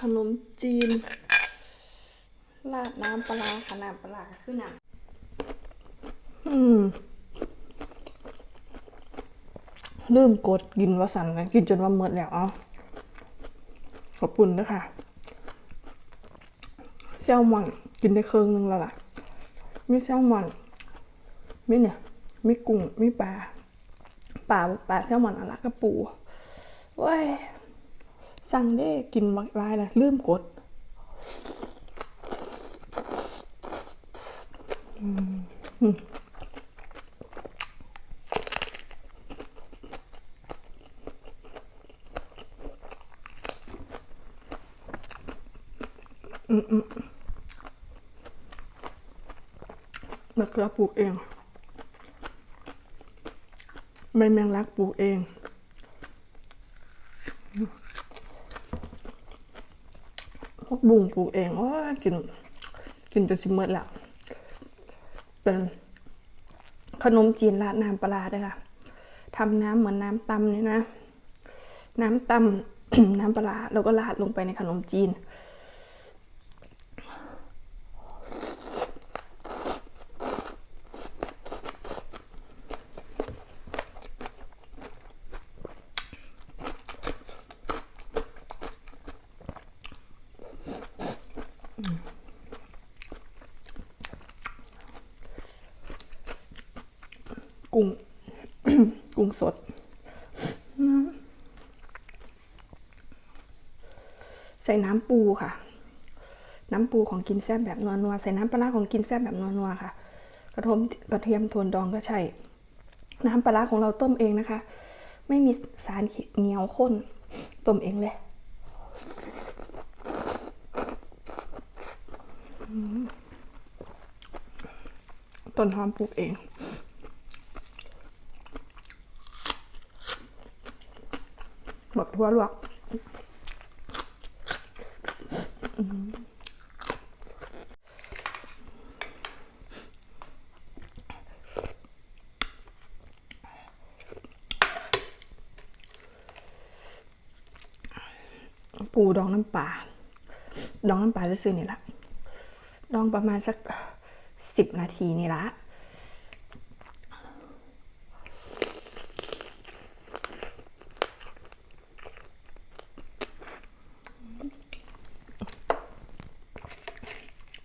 ขนมจีน ราดน้ำปลาร้าค่ะน้ำปลาร้าคือน้ำอืมลืมกดกินว่าสันกันกินจนว่าเมิดแล้วเอ้าขอบคุณด้วยค่ะแซลมอนกินได้เครึ่งนึงแล้วล่ะมีแซลมอนมีเนี่ยมีกุ้งมีปลาปลาปลาแซลมอนอะไรกระปูเว้ย สั่งได้กินมักลายนะลืมกดมะเขือปลูกเองใบแมงลักปลูกเอง พวกบุ้งปลูกเองว่ากิน กินจนสิเมดแล้ว เป็นขนมจีนราดน้ำปลาด้วยค่ะทำน้ำเหมือนน้ำตำเนี่ยนะ น้ำตำน้ำปลาแล้วก็ราดลงไปในขนมจีน กุ้ง กุ้ง สดใส่น้ำปูค่ะ น้ำปูของกินแซ่บแบบนัวๆใส่น้ำปลาร้าของกินแซ่บแบบนัวๆค่ะ กระทมกระเทียมโทนดองก็ใช่ น้ำปลาร้าของเราต้มเองนะคะ ไม่มีสารเหนียวข้นต้มเองเลยต้นหอมปลูกเอง หมดทั่วลวกปูดองน้ำปลา ดองน้ำปลาจะซื้อนี่ละ ดองประมาณสักสิบนาทีนี่ละ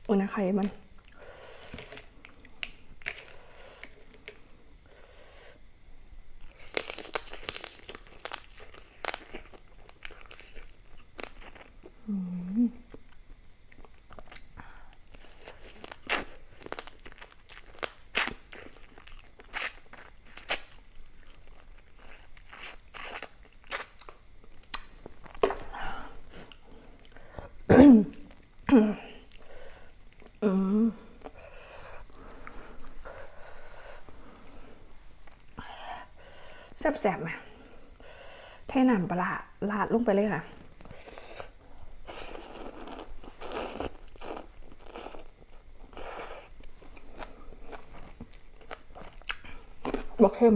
อุณหไข่มัน แซ่บๆไหมเทน้ำปลาร้าลาดลงไปเลยค่ะบอกเข้ม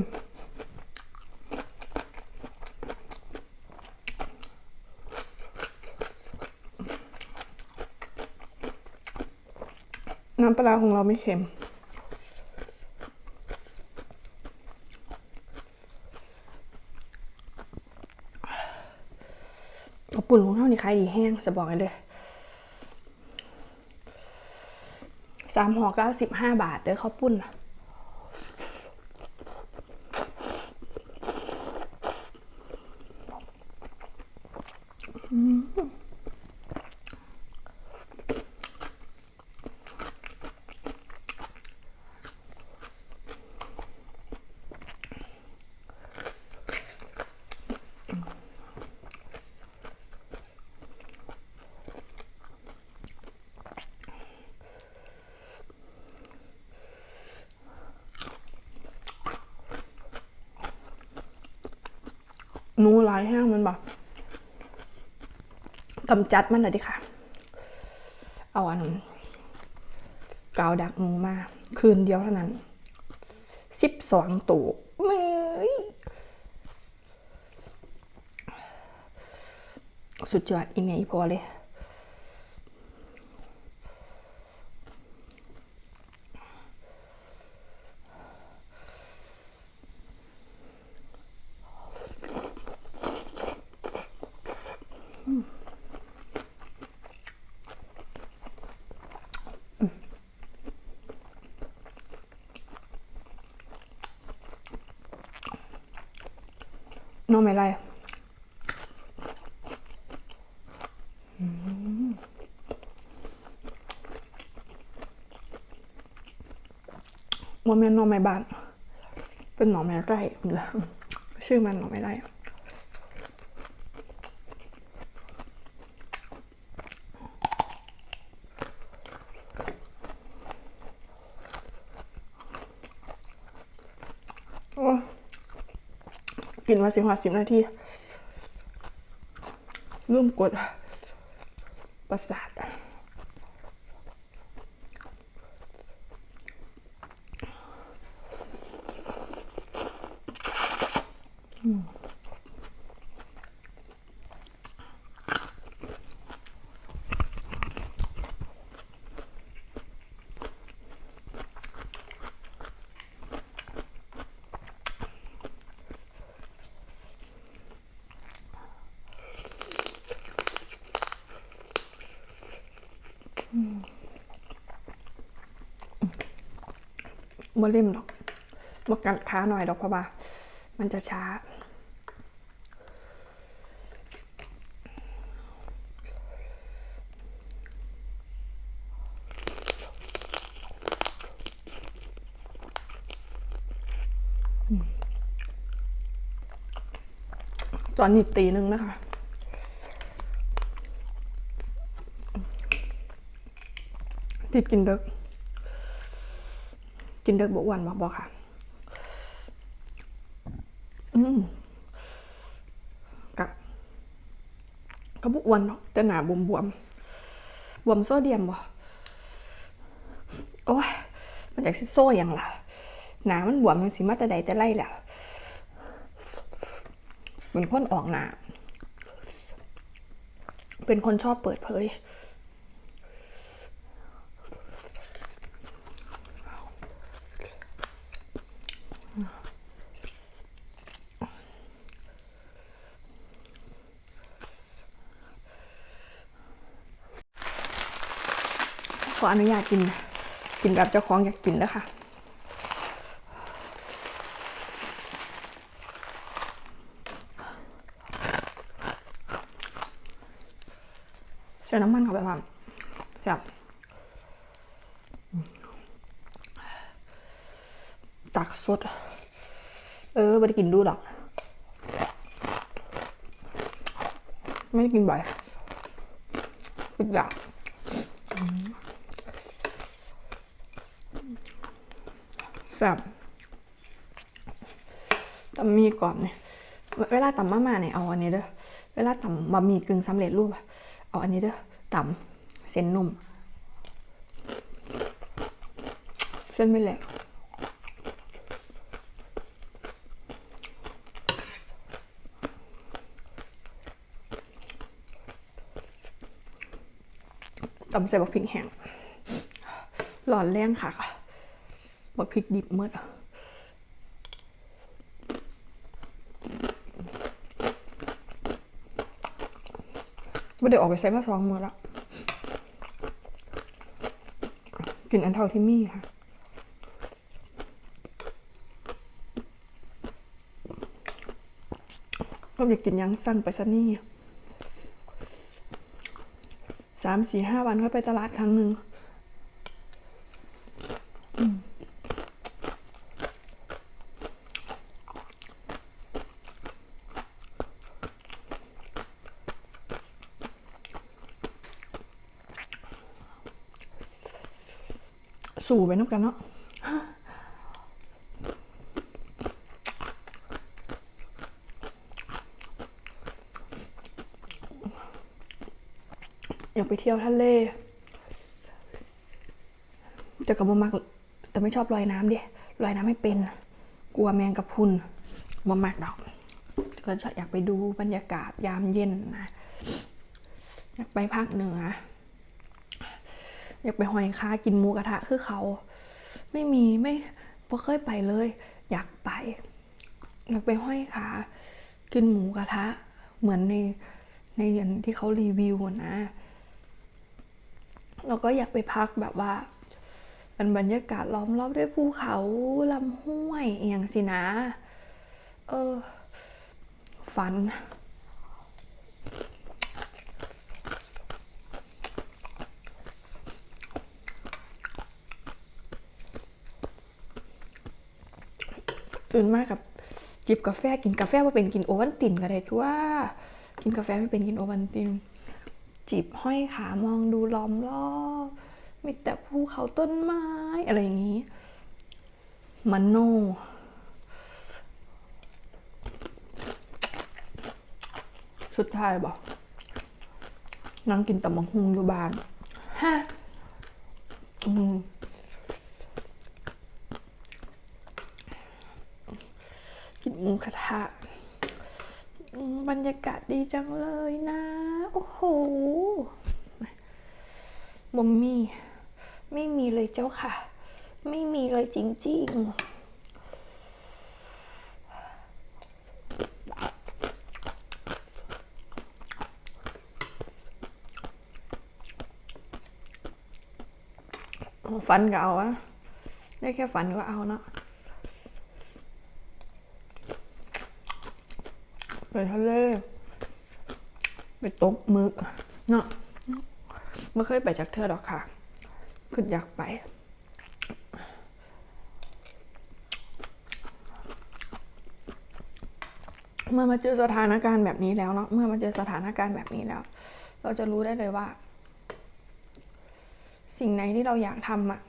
น้ำปลาของเราไม่เค็ม ปุ่นของเท่านี้ขายดีแห้งจะบอกให้เลยสามห่อเก้าสิบห้าบาทเด้อข้าวปุ้น นูหลายแห้งมันแบบกำจัดมันหน่อยดิค่ะ เอาอันกาวดักหนูมา คืนเดียวเท่านั้นสิบสองตัวเมยสุดยอดอีเมลพอเลย น้องไม่ไรอืมมันเป็นหน้อไม้บ้าน เป็นหน่อไม้ไร่ชื่อมันหน่อไม้ไร่ กินมาสิบห้าสิบนาทีเริ่มกดประสาท บ่เล่มดอกบ่กัดขาหน่อยดอกเพราะว่า มันจะช้า ตอนนี้ตีหนึ่งนะคะ ติดกินเด็ก กินเด็กบอ้วนบอกบอกค่ะ อืมกะก็บอ้วนเนาะแต่หนาบวมบวมบวมโซเดียมบ่โอ้ยมันจากซิโซ่อย่างล่ะหนามันบวมมันสิมาแต่ใดแต่ไรแหละเป็นคนออกหนา เป็นคนชอบเปิดเผย ออนุญาตกิน กินแบบเจ้าของอยากกินแล้วค่ะใส่น้ำมันเข้าไปบ้างแซ่บตักสด เออไม่ได้กินดูหรอก ไม่ได้กินบ่อยอีกอย่าง แซ่บตำมีก่อนเนี่ยเวลาตำมาม่าเนี่ยเอาอันนี้เด้อเวลาตำบะหมี่กึ่งสำเร็จรูปอะเอาอันนี้เด้อตำเส้นนุ่ม เส้นไม่แหลกตำใส่บักพริกแห้งหลอนแรงค่ะ บักพริกดิบเมื่อไม่ได้ออกไปใช้มาสองมือละกินอันเท่าที่มีค่ะก็อยากกินยังสั้นไปซะนี่สามสี่ห้าวันค่อยไปตลาดครั้งหนึ่ง สู่ไปน้ำกันเนาะอยากไปเที่ยวทะเล แต่กับบ่มักแต่ไม่ชอบลอยน้ำดิลอยน้ำไม่เป็น กลัวแมงกะพรุนบ่มักดอก ก็อยากไปดูบรรยากาศยามเย็นนะ อยากไปภาคเหนือ อยากไปหอยค้ากินหมูกระทะคือเขา ไม่มีไม่พอเคยไปเลย อยากไป อยากไปห้อยขากินหมูกระทะ เหมือนในในอย่างที่เขารีวิวอะนะแล้วก็อยากไปพักแบบว่าเป็นบรรยากาศล้อมรอบด้วยภูเขาลำห้วยเอียงสินะ เออ ฝัน ตื่นมากกับจิบกาแฟกินกาแฟว่าเป็นกินโอวันตินก็ได้ทั่วกินกาแฟไม่เป็นกินโอวันตินจิบห้อยขามองดูล้อมรอบมีแต่ภูเขาต้นไม้อะไรอย่างนี้มันโนสุดท้ายบอกนั่งกินตำมังหุงอยู่บ้านฮะอืมกิน หมูกระทะบรรยากาศดีจังเลยนะ โอ้โหบอมมี่ไม่มีเลยเจ้าค่ะ ไม่มีเลยจริงๆฝันก็เอาอะได้แค่ฝันก็เอาเนาะ ไปทะเล ไปตกมึกเนาะไม่เคยไปจากเธอหรอกค่ะ คืออยากไป เมื่อมาเจอสถานการณ์แบบนี้แล้วเนาะ เมื่อมาเจอสถานการณ์แบบนี้แล้ว เราจะรู้ได้เลยว่า สิ่งไหนที่เราอยากทำอะ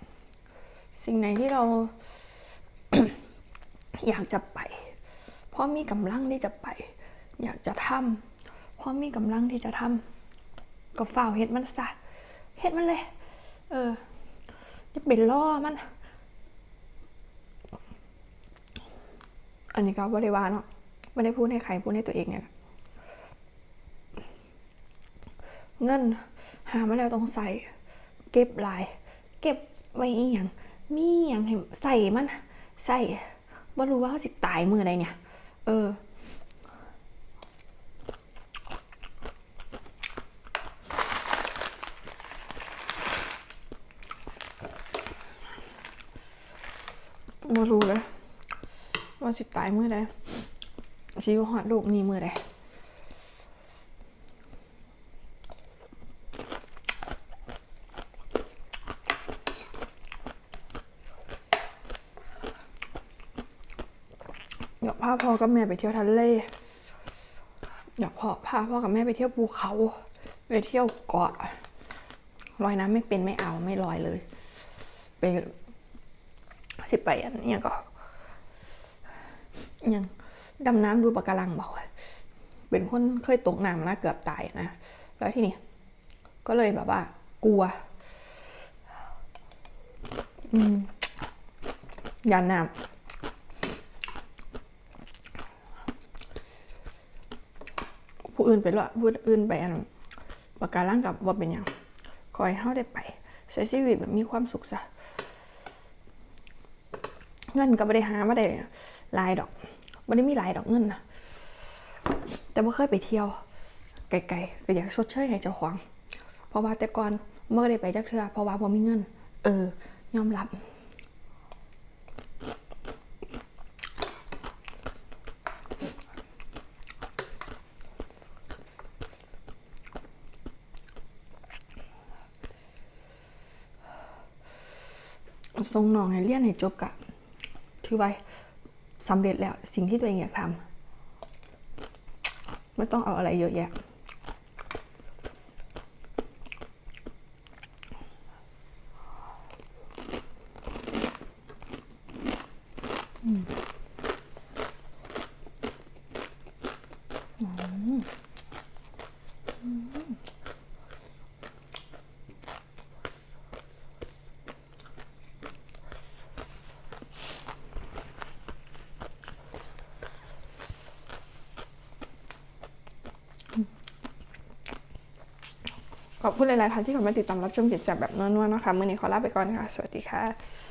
สิ่งไหนที่เราอยากจะไป เพราะมีกำลังที่จะไป อยากจะทำเพราะมีกำลังที่จะทำก็ฝ่าวเฮ็ดมันซะเฮ็ดมันเลย เออจะเป็นล่อมัน อันนี้ก็ไม่ได้ว่าเนาะไม่ได้พูดให้ใครพูดให้ตัวเองเนี่ยเงิน หามาแล้วต้องใส่ เก็บหลาย เก็บไว้อีหยังมีอย่างให้ใส่มัน ใส่บ่รู้ว่าเขาสิตายมือใดเนี่ย เออ บ่รู้เลยว่าสิตายมือใดสิอยู่หอดลูกนี่มือใดอยากพาพ่อกับแม่ไปเที่ยวทะเล อยากพอพาพ่อกับแม่ไปเที่ยวภูเขา ไปเที่ยวเกาะลอยน้ำไม่เป็นไม่เอาไม่ลอยเลย ไป สิไปอันเนี้ยก็ยังดำน้ำดูปะการังบอกเป็นคนเคยตกน้ำนะเกือบตายนะ แล้วที่นี่ก็เลยแบบว่า กลัวยานน้ำผู้อื่นไปละผู้อื่นไปอันปะการร่างกับว่าเป็นย่างคอยเฮาได้ไป ใช้ชีวิตแบบมีความสุขซะ งินก็ไม่ได้หาม่ได้ลายดอกไม่ได้มีลายดอกเงินนะแต่ว่าเคยไปเที่ยว ไกลๆก็อยากชดเชยให้เจ้าของเพราะว่าแต่ก่อนเมื่อได้ไปจักเทือเพราะว่าบ่มีเงิน เออยอมรับส่งน้องให้เรียนให้จบกะ ถือไว้สำเร็จแล้วสิ่งที่ตัวเองอยากทำไม่ต้องเอาอะไรเยอะแยะ ขอบคุณหลาย ๆ ท่านที่เข้ามาติดตามรับชมกิจกรรมแบบนัวๆนะคะมื่อนี้ขอลาไปก่อนค่ะ สวัสดีค่ะ